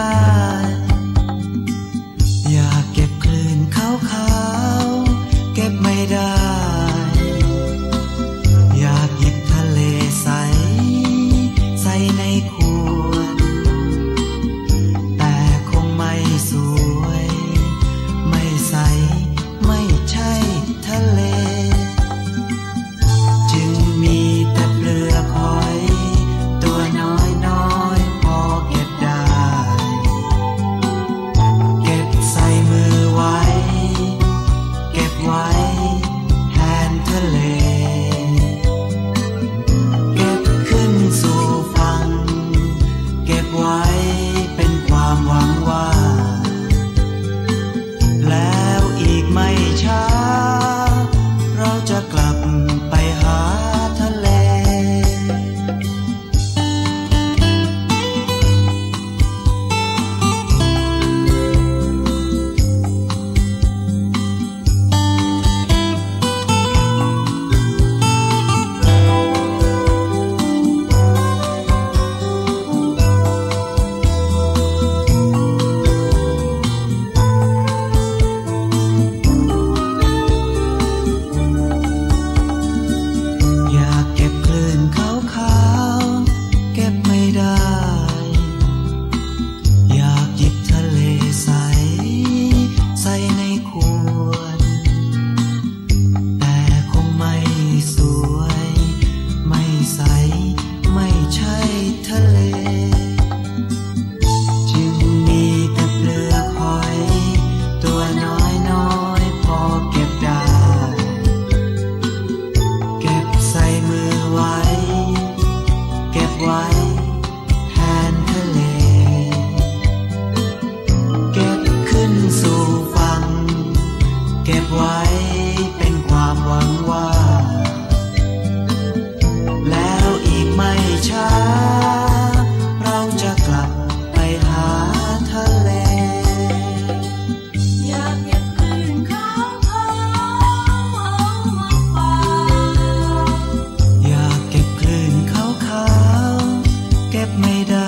ได้อยากเก็บคลื่นขาวๆเก็บไม่ได้ อยากหยิบทะเลใส 你的